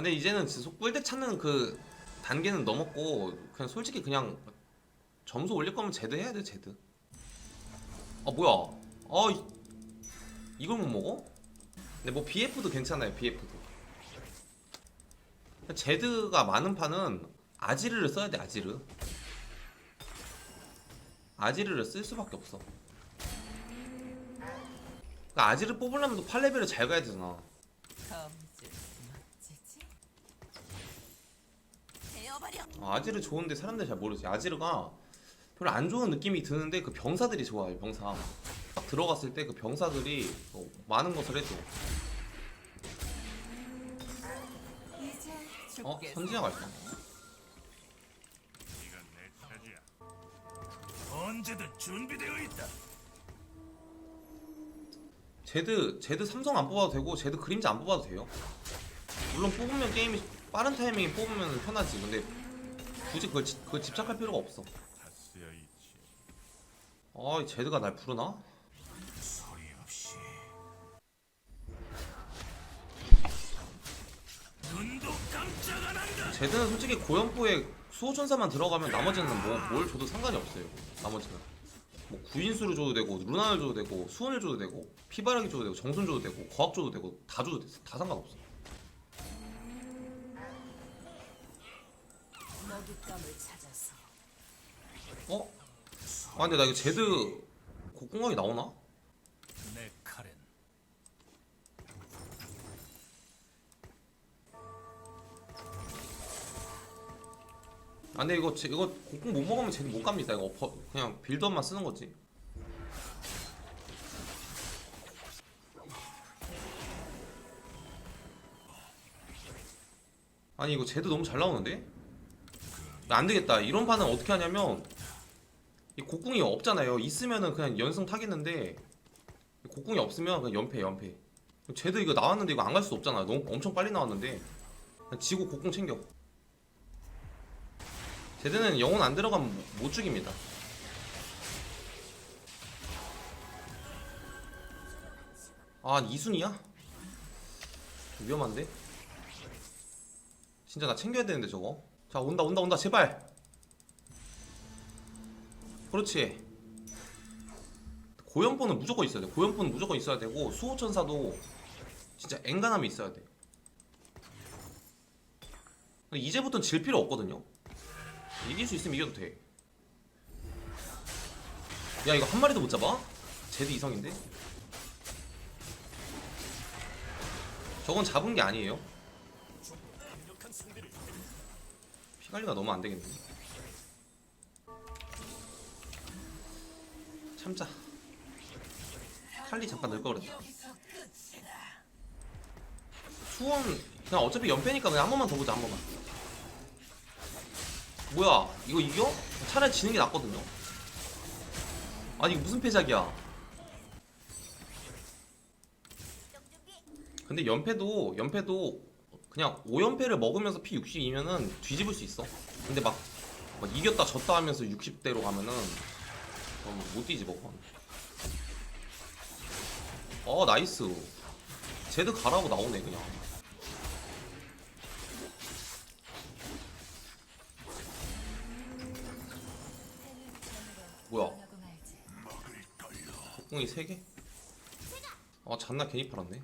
근데 이제는 진짜 꿀덱 찾는 그 단계는 넘었고 그냥 솔직히 그냥 점수 올릴 거면 제드 해야 돼 제드. 아 뭐야? 아 이- 이걸 못 먹어? 근데 뭐 BF도 괜찮아요 BF도. 제드가 많은 판은 아지르를 써야 돼 아지르. 아지르를 쓸 수밖에 없어. 그러니까 아지르 뽑으려면 또 8레벨을 잘 가야 되잖아. 검질 멋지지? 되어버려. 아, 아지르 좋은데 사람들이 잘 모르지. 아지르가 별로 안 좋은 느낌이 드는데 그 병사들이 좋아요. 병사. 딱 들어갔을 때 그 병사들이 어, 많은 것을 해줘. 어? 선진아 갈까? 언제든 준비되어 있다. 제드 제드 삼성 안 뽑아도 되고 제드 그림자 안 뽑아도 돼요. 물론 뽑으면 게임이 빠른 타이밍에 뽑으면 편하지. 근데 굳이 그걸, 지- 그걸 집착할 필요가 없어. 다 쓰여 있지. 아, 이 제드가 날 부르나? 제드는 솔직히 고연포에 수호천사만 들어가면 나머지는 뭐 뭘 줘도 상관이 없어요. 나머지는 뭐 구인수를 줘도 되고 루나를 줘도 되고 수원을 줘도 되고 피바라기 줘도 되고 정순 줘도 되고 거학 줘도 되고 다 줘도 돼. 다 상관없어. 어? 아 근데 나 이거 제드 곡궁각이 나오나? 내 칼엔 아 근데 이거 제, 이거 곡궁 못 먹으면 제드 못 갑니다. 이거 버- 그냥 빌드업만 쓰는 거지. 아니 이거 제드 너무 잘 나오는데? 안 되겠다. 이런 판은 어떻게 하냐면 이 곡궁이 없잖아요. 있으면은 그냥 연승 타겠는데 곡궁이 없으면 그냥 연패 연패. 제드 이거 나왔는데 이거 안 갈 수 없잖아. 너무 엄청 빨리 나왔는데 지고 곡궁 챙겨. 제드는 영혼 안 들어가면 못- 못 죽입니다. 아 이순이야? 위험한데? 진짜 나 챙겨야 되는데 저거. 자 온다 온다 온다 제발. 그렇지. 고연포는 무조건 있어야 돼. 고연포는 무조건 있어야 되고 수호천사도 진짜 앵간함이 있어야 돼. 이제부터는 질 필요 없거든요. 이길 수 있으면 이겨도 돼. 야 이거 한 마리도 못 잡아? 제드 이성인데? 저건 잡은 게 아니에요. 피 관리가 너무 안 되겠네. 참자. 칼리 잠깐 넣을 걸 그랬다. 수원 그냥 어차피 연패니까 그냥 한 번만 더 보자 한 번만. 뭐야 이거 이겨? 차라리 지는 게 낫거든요. 아니 이거 무슨 패작이야? 근데 연패도 연패도 그냥 5연패를 먹으면서 피 62면은 뒤집을 수 있어. 근데 막, 막 이겼다 졌다 하면서 60대로 가면은 어, 못 뒤집어. 그건. 어 나이스. 제드 가라고 나오네 그냥. 뭐야? 폭궁이 3개? 아 잔나 괜히 팔았네.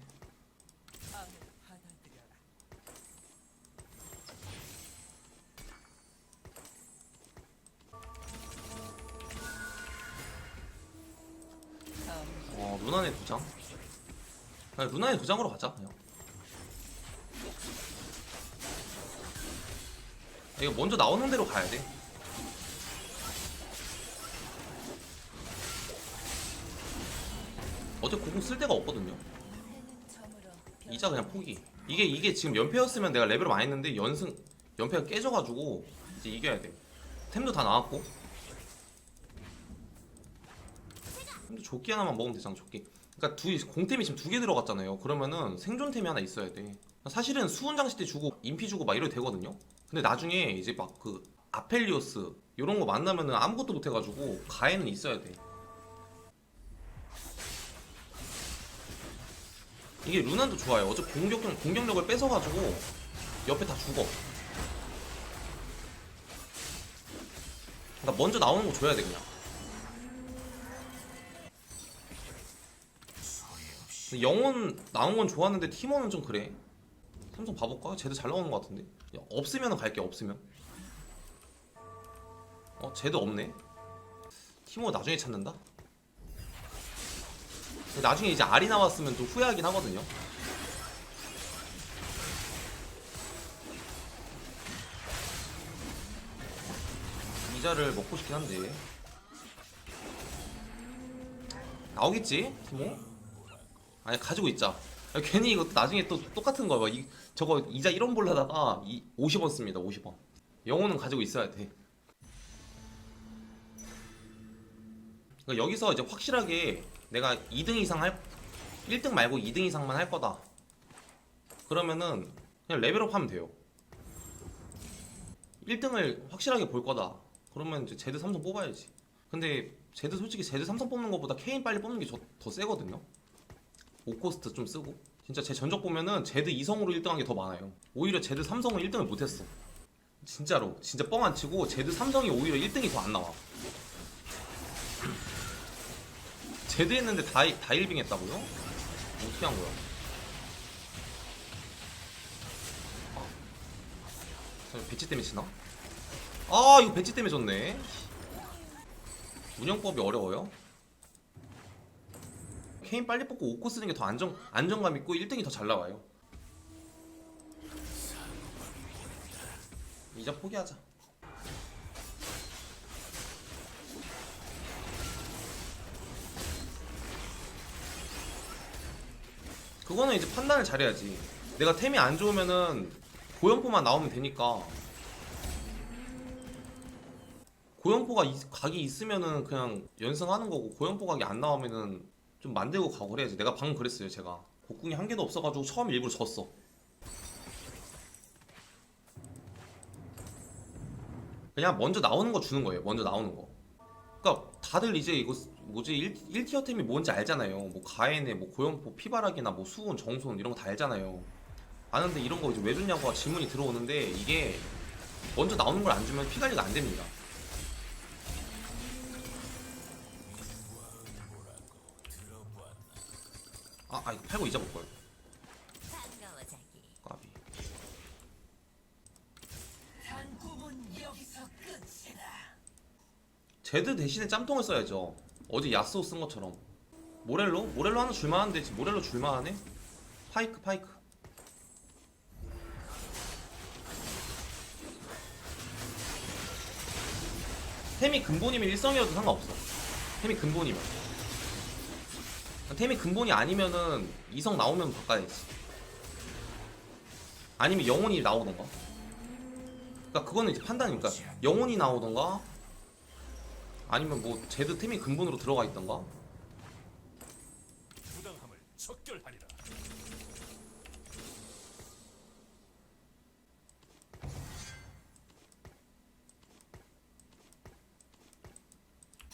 루나네 두 장으로 가자 그냥. 아, 이거 먼저 나오는 대로 가야 돼. 어차피 고공 쓸 데가 없거든요. 이자 그냥 포기. 이게 이게 지금 연패였으면 내가 레벨을 많이 했는데 연승 연패가 깨져가지고 이제 이겨야 돼. 템도 다 나왔고. 근데 조끼 하나만 먹으면 되잖아 조끼. 그러니까 두 공템이 지금 두 개 들어갔잖아요. 그러면은 생존템이 하나 있어야 돼. 사실은 수훈 장식 때 주고 인피 주고 막 이래도 되거든요. 근데 나중에 이제 막 그 아펠리오스 이런 거 만나면은 아무것도 못 해가지고 가에는 있어야 돼. 이게 루난도 좋아요. 어차피 공격 공격력을 뺏어가지고 옆에 다 죽어. 그러니까 먼저 나오는 거 줘야 돼 그냥. 근데 영혼 나온 건 좋았는데 팀원은 좀 그래. 삼성 봐볼까? 쟤도 잘 나오는 것 같은데. 야, 없으면 갈게 없으면. 어 쟤도 없네. 티모 나중에 찾는다. 나중에 이제 알이 나왔으면 좀 후회하긴 하거든요. 이자를 먹고 싶긴 한데 나오겠지 티모? 아니 가지고 있자. 야, 괜히 이거 나중에 또 똑같은 거야. 이, 저거 이자 1원 벌려다가 이 50원 씁니다. 50원. 영혼은 가지고 있어야 돼. 그러니까 여기서 이제 확실하게 내가 2등 이상 할 1등 말고 2등 이상만 할 거다. 그러면은 그냥 레벨업 하면 돼요. 1등을 확실하게 볼 거다. 그러면 이제 제드 삼성 뽑아야지. 근데 제드 솔직히 제드 삼성 뽑는 것보다 케인 빨리 뽑는 게 더 세거든요. 5코스트 좀 쓰고 진짜 제 전적 보면은 제드 2성으로 1등한 게 더 많아요. 오히려 제드 삼성은 1등을 못했어. 진짜로 진짜 뻥 안 치고 제드 삼성이 오히려 1등이 더 안 나와. 제드 했는데 다, 다 1빙 했다고요? 어떻게 한 거야? 아, 저 배치 때문에 치나? 아 이거 배치 때문에 졌네 운영법이 어려워요? 케인 빨리 뽑고 5코 쓰는 게 더 안정, 안정감 있고 1등이 더 잘 나와요 이자 포기하자 그거는 이제 판단을 잘해야지. 내가 템이 안 좋으면은 고연포만 나오면 되니까. 고연포가 있- 각이 있으면은 그냥 연승하는 거고 고연포 각이 안 나오면은 좀 만들고 가고 그래야지. 내가 방금 그랬어요, 제가. 곡궁이 한 개도 없어가지고 처음 일부러 졌어. 그냥 먼저 나오는 거 주는 거예요. 먼저 나오는 거. 그러니까 다들 이제 이거 뭐지 1, 1티어 템이 뭔지 알잖아요. 뭐 가엔에 뭐 고연포 피바락이나 뭐 수훈 정손 이런 거 다 알잖아요. 아는데 이런 거 이제 왜 줬냐고 질문이 들어오는데 이게 먼저 나오는 걸 안 주면 피 관리가 안 됩니다. 아, 아 이거 팔고 잊어볼 걸. 까비. 제드 대신에 짬통을 써야죠. 어제 야스오 쓴 것처럼. 모렐로? 모렐로 하나 줄만한데 지금 모렐로 줄만하네? 파이크 파이크. 템이 근본이면 일성이어도 상관없어. 템이 근본이면. 템이 근본이 아니면은 이성 나오면 바꿔야지. 아니면 영혼이 나오던가. 그러니까 그거는 이제 판단이니까 영혼이 나오던가 아니면 뭐 제드 템이 근본으로 들어가 있던가 부당함을.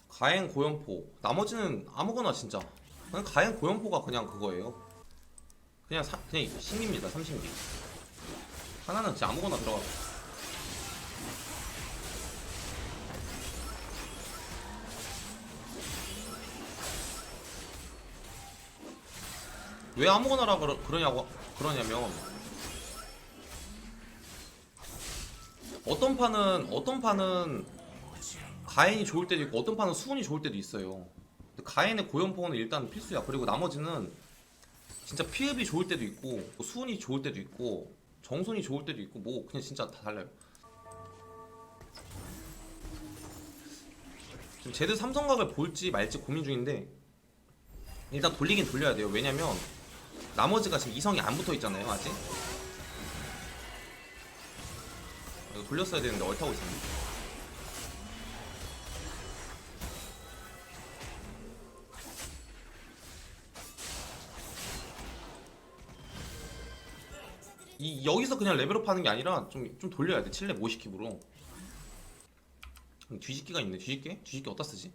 가행 고연포 나머지는 아무거나 진짜 그냥 가행 고연포가 그냥 그거예요? 그냥 사, 그냥 신기입니다 30기 하나는 진짜 아무거나 들어가 왜 아무거나라 그러, 그러냐고 그러냐면 어떤 판은 어떤 판은 가엔이 좋을 때도 있고 어떤 판은 수운이 좋을 때도 있어요. 가엔의 고연포는 일단 필수야. 그리고 나머지는 진짜 피흡이 좋을 때도 있고 뭐 수운이 좋을 때도 있고 정손이 좋을 때도 있고 뭐 그냥 진짜 다 달라요. 지금 제드 삼성각을 볼지 말지 고민 중인데 일단 돌리긴 돌려야 돼요. 왜냐면 나머지가 지금 이성이 안 붙어 있잖아요. 아직. 돌렸어야 되는데 얼타고 있었네. 이 여기서 그냥 레벨업 하는 게 아니라 좀 좀 돌려야 돼. 7렙 50킵으로. 뒤집기가 있네. 뒤집기? 뒤집기 어디다 쓰지?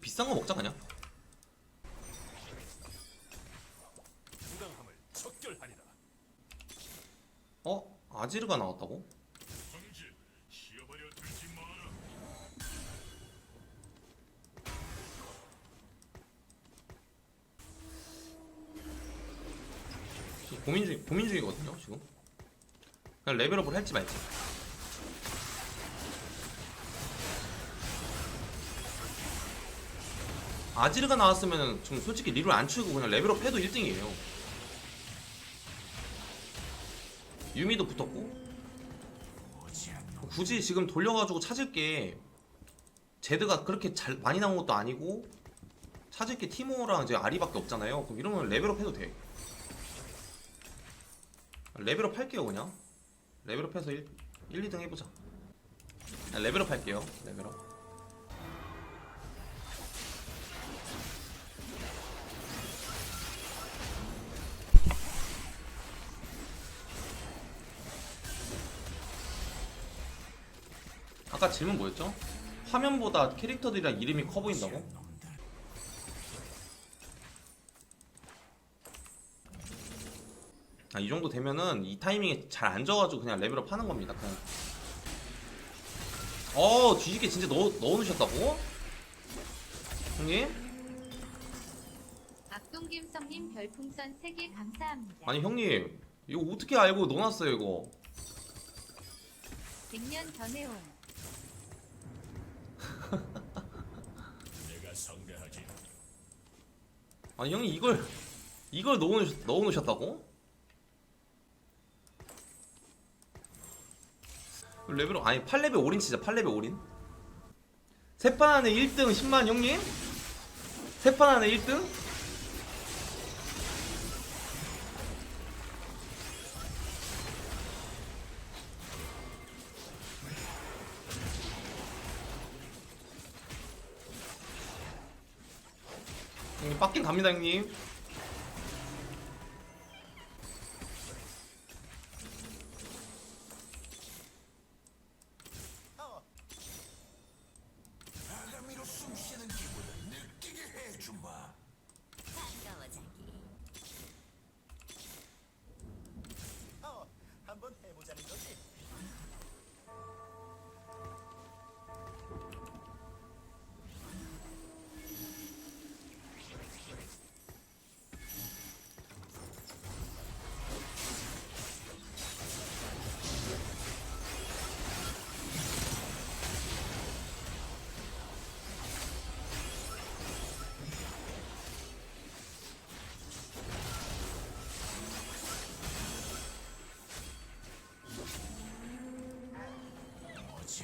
비싼 거 먹자 그냥. 어? 아지르가 나왔다고? 고민 중 고민 중이거든요 지금. 그냥 레벨업을 할지 말지. 아지르가 나왔으면 좀 솔직히 리를 안 치고 그냥 레벨업 해도 1등이에요. 유미도 붙었고 굳이 지금 돌려가지고 찾을 게 제드가 그렇게 잘 많이 나온 것도 아니고 찾을 게 티모랑 이제 아리밖에 없잖아요. 그럼 이러면 레벨업 해도 돼. 레벨업 할게요 그냥. 레벨업 해서 1, 1 2등 해보자. 아, 레벨업 할게요. 레벨업. 아까 질문 뭐였죠? 화면보다 캐릭터들이랑 이름이 커 보인다고? 아, 이 정도 되면은 이 타이밍에 잘 앉아가지고 그냥 레벨업 하는 겁니다. 그냥. 어, 뒤집게 진짜 넣어, 넣어놓으셨다고? 형님? 악동김성님 별풍선 3개 감사합니다. 아니, 형님. 이거 어떻게 알고 넣어놨어요, 이거? 100년 전에 온 내가. 아니, 형님 이걸, 이걸 넣어놓으셨, 넣어놓으셨다고? 레벨업, 아니, 8레벨 올인 치자, 8레벨 올인. 세판 안에 1등 10만 형님? 세판 안에 1등? 형님 빡긴 갑니다 형님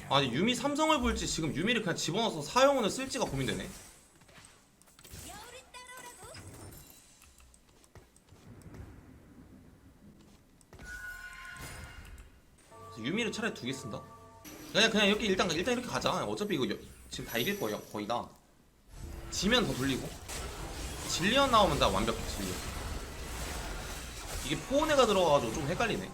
아니 유미 삼성을 볼지 지금 유미를 그냥 집어넣어서 사용원을 쓸지가 고민되네. 유미를 차라리 두 개 쓴다? 그냥 그냥 이렇게 일단 일단 이렇게 가자. 어차피 이거 여- 지금 다 이길 거예요 거의 다. 지면 더 돌리고. 질리언 나오면 다 완벽해 질리언. 이게 포온에가 들어가가지고 좀 헷갈리네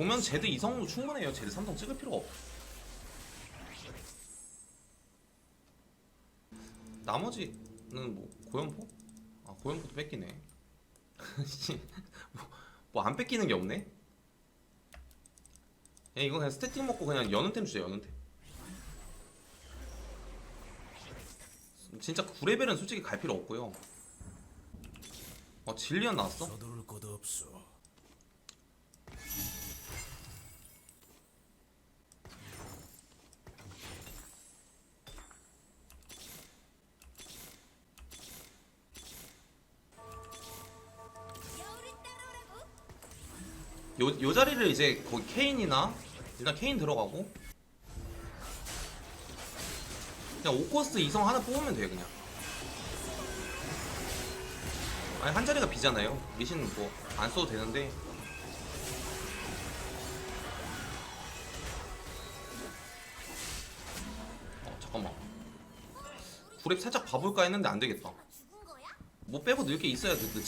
보면 제드 이성으로 충분해요. 제드 삼성 찍을 필요가 없어 나머지는 뭐 고연포? 아 고연포도 뺏기네. 뭐안 뺏기는 게 없네? 야 이거 그냥 스태틱 먹고 그냥 연은템 주자 연은템. 진짜 9레벨은 솔직히 갈 필요 없고요. 어 질리언 나왔어? 요, 요 자리를 이제 거기 케인이나 일단 케인 들어가고 그냥 오코스 이성 하나 뽑으면 돼요 그냥. 아니 한 자리가 비잖아요. 미신 뭐안 써도 되는데. 어 잠깐만. 구랩 살짝 봐볼까 했는데 안 되겠다. 죽은 거야? 뭐 빼고 넣을 게 있어야 돼그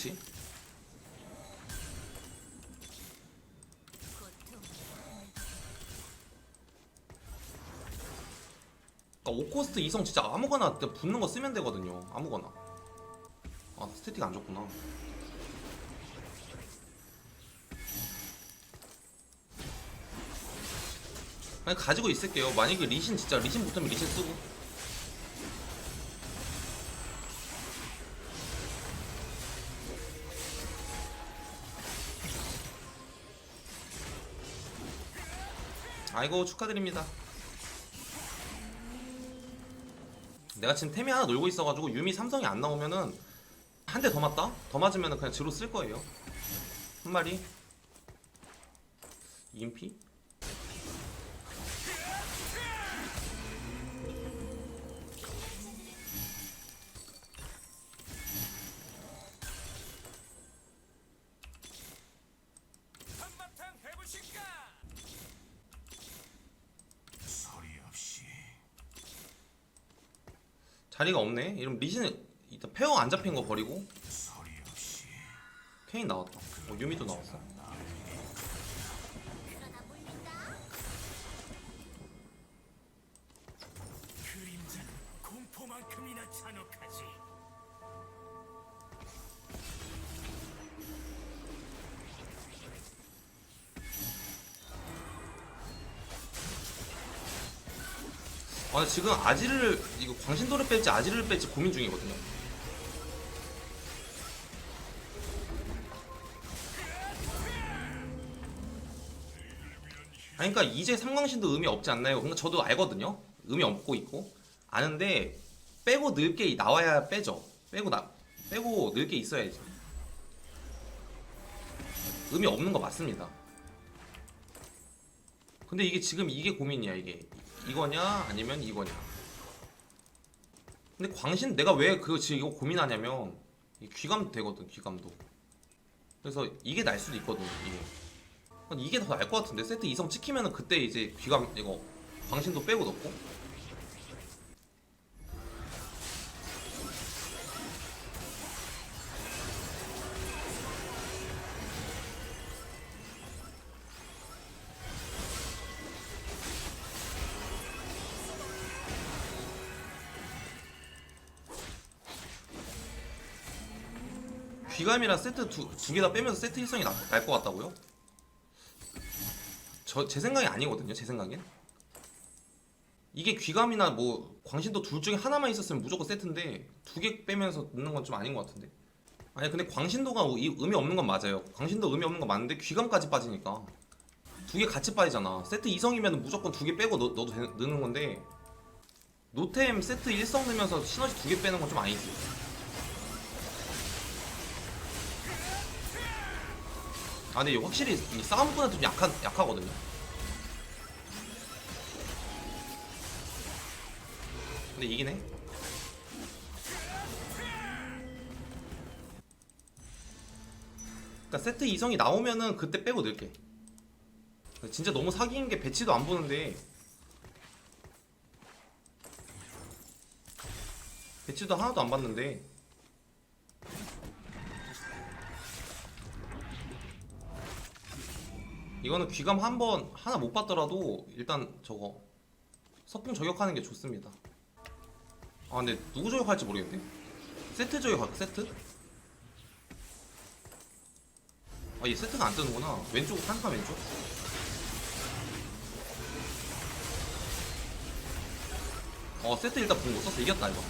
그러니까 5코스트 이성 진짜 아무거나 붙는 거 쓰면 되거든요. 아무거나. 아 스태틱 안 좋구나. 그냥 가지고 있을게요. 만약에 리신 진짜 리신 붙으면 리신 쓰고. 아이고 축하드립니다 내가 지금 템이 하나 놀고 있어가지고 유미 삼성이 안 나오면은 한 대 더 맞다? 더 맞으면은 그냥 지로 쓸 거예요 한 마리 인피? 자리가 없네. 이러면 리신 일단 페어 안 잡힌 거 버리고. 케인 나왔다. 어, 유미도 나왔어 아 지금 아지를 이거 광신도를 뺄지 아지를 뺄지 고민 중이거든요. 아니 그러니까 이제 삼광신도 의미 없지 않나요? 그러니까 저도 알거든요. 의미 없고 있고. 아는데 빼고 늘게 나와야 빼죠. 빼고 나 빼고 늘게 있어야지. 의미 없는 거 맞습니다. 근데 이게 지금 이게 고민이야 이게 이거냐? 아니면 이거냐? 근데 광신 내가 왜 그거 지금 이거 고민하냐면 이 귀감 되거든 귀감도. 그래서 이게 날 수도 있거든 이게. 이게 더 날 것 같은데. 세트 이성 찍히면은 그때 이제 귀감 이거 광신도 빼고 넣고 귀감이랑 세트 두 개 다 빼면서 세트 일성이 날 것 같다고요? 저 제 생각이 아니거든요. 제 생각엔 이게 귀감이나 뭐 광신도 둘 중에 하나만 있었으면 무조건 세트인데 두 개 빼면서 넣는 건 좀 아닌 것 같은데. 아니 근데 광신도가 이- 의미 없는 건 맞아요. 광신도 의미 없는 건 맞는데 귀감까지 빠지니까 두 개 같이 빠지잖아. 세트 이성이면 무조건 두 개 빼고 넣, 넣어도 되, 넣는 건데 노템 세트 일성 넣으면서 시너지 두 개 빼는 건 좀 아니지. 아 근데 이거 확실히 이 싸움꾼은 좀 약한 약하거든요. 근데 이기네. 그러니까 세트 이성이 나오면은 그때 빼고 넣을게. 진짜 너무 사기인 게 배치도 안 보는데 배치도 하나도 안 봤는데 이거는 귀감 한 번 하나 못 봤더라도 일단 저거 석궁 저격하는 게 좋습니다. 아 근데 누구 저격할지 모르겠는데 세트 저격할까 세트? 아 얘 세트가 안 뜨는구나. 왼쪽 한칸 왼쪽? 어 세트 일단 본거 썼어. 이겼다 이거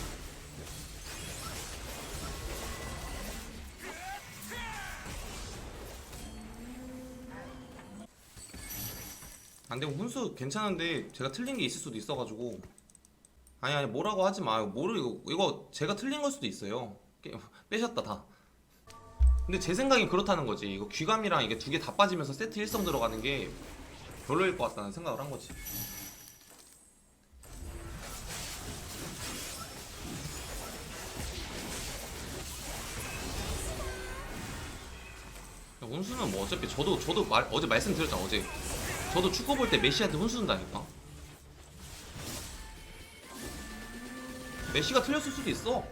안 되고 훈수 괜찮은데 제가 틀린 게 있을 수도 있어가지고. 아니 아니 뭐라고 하지 마요 뭐를 이거 이거 제가 틀린 걸 수도 있어요. 게임 빼셨다 다. 근데 제 생각엔 그렇다는 거지. 이거 귀감이랑 이게 두 개 다 빠지면서 세트 일성 들어가는 게 별로일 것 같다는 생각을 한 거지. 훈수는 뭐 어차피 저도 저도 말, 어제 말씀드렸잖아 어제 저도 축구 볼 때 메시한테 훈수 준다니까 메시가 틀렸을 수도 있어